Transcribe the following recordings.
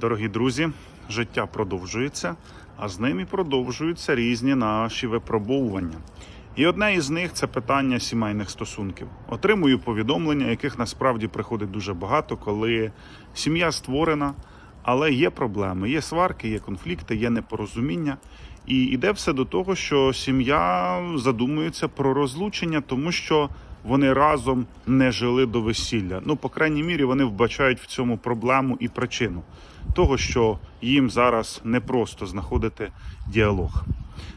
Дорогі друзі, життя продовжується, а з ним і продовжуються різні наші випробовування. І одне із них це питання сімейних стосунків. Отримую повідомлення, яких насправді приходить дуже багато, коли сім'я створена, але є проблеми, є сварки, є конфлікти, є непорозуміння. І йде все до того, що сім'я задумується про розлучення, тому що вони разом не жили до весілля. Ну, по крайній мірі, вони вбачають в цьому проблему і причину того, що їм зараз непросто знаходити діалог.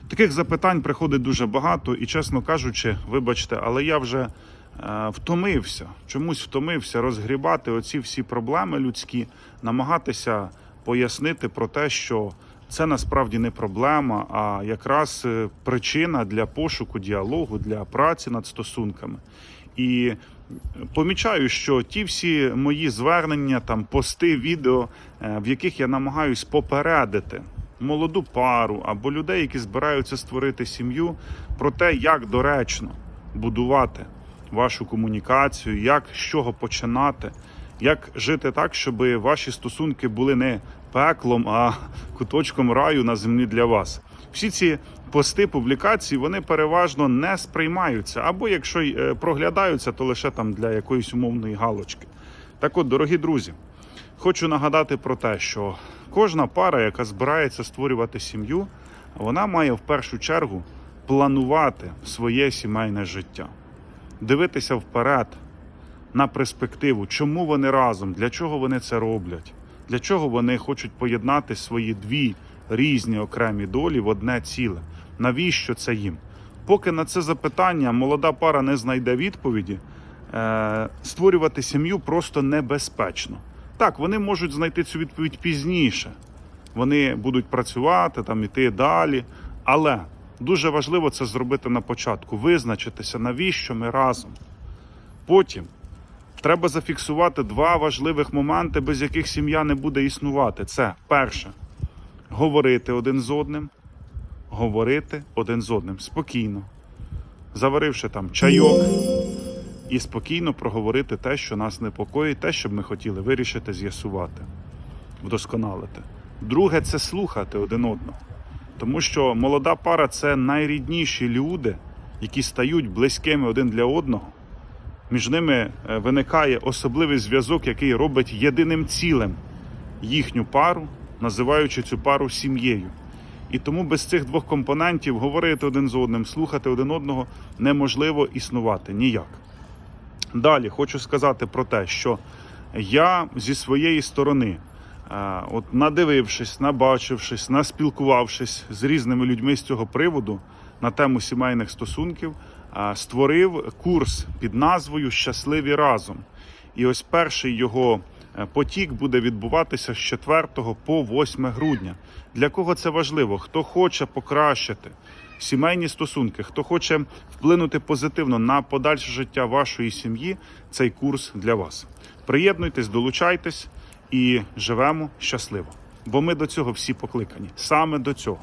Таких запитань приходить дуже багато, і, чесно кажучи, вибачте, але я вже е, втомився, чомусь втомився розгрібати оці всі проблеми людські, намагатися пояснити про те, що це насправді не проблема, а якраз е, причина для пошуку діалогу, для праці над стосунками. І помічаю, що ті всі мої звернення, там пости, відео, е, в яких я намагаюсь попередити молоду пару або людей, які збираються створити сім'ю, про те, як доречно будувати вашу комунікацію, як з чого починати, як жити так, щоб ваші стосунки були не пеклом, а куточком раю на землі для вас. Всі ці пости, публікації, вони переважно не сприймаються, або якщо й е, проглядаються, то лише там для якоїсь умовної галочки. Так от, дорогі друзі, хочу нагадати про те, що кожна пара, яка збирається створювати сім'ю, вона має в першу чергу планувати своє сімейне життя, дивитися вперед на перспективу, чому вони разом, для чого вони це роблять, для чого вони хочуть поєднати свої дві різні окремі долі в одне ціле. Навіщо це їм? Поки на це запитання молода пара не знайде відповіді, е, створювати сім'ю просто небезпечно. Так, вони можуть знайти цю відповідь пізніше. Вони будуть працювати, там іти далі. Але дуже важливо це зробити на початку, визначитися, навіщо ми разом. Потім треба зафіксувати два важливих моменти, без яких сім'я не буде існувати. Це перше говорити один з одним, говорити один з одним спокійно, заваривши там чайок і спокійно проговорити те, що нас непокоїть, те, що б ми хотіли вирішити, з'ясувати, вдосконалити. Друге це слухати один одного. Тому що молода пара це найрідніші люди, які стають близькими один для одного. Між ними е, виникає особливий зв'язок, який робить єдиним цілим їхню пару, називаючи цю пару сім'єю. І тому без цих двох компонентів говорити один з одним, слухати один одного неможливо існувати ніяк. Далі хочу сказати про те, що я зі своєї сторони, е, от надивившись, набачившись, наспілкувавшись з різними людьми з цього приводу на тему сімейних стосунків, створив курс під назвою Щасливі разом. І ось перший його е, потік буде відбуватися з 4 по 8 грудня. Для кого це важливо? Хто хоче покращити сімейні стосунки, хто хоче вплинути позитивно на подальше життя вашої сім'ї, цей курс для вас. Приєднуйтесь, долучайтесь і живемо щасливо. Бо ми до цього всі покликані. Саме до цього.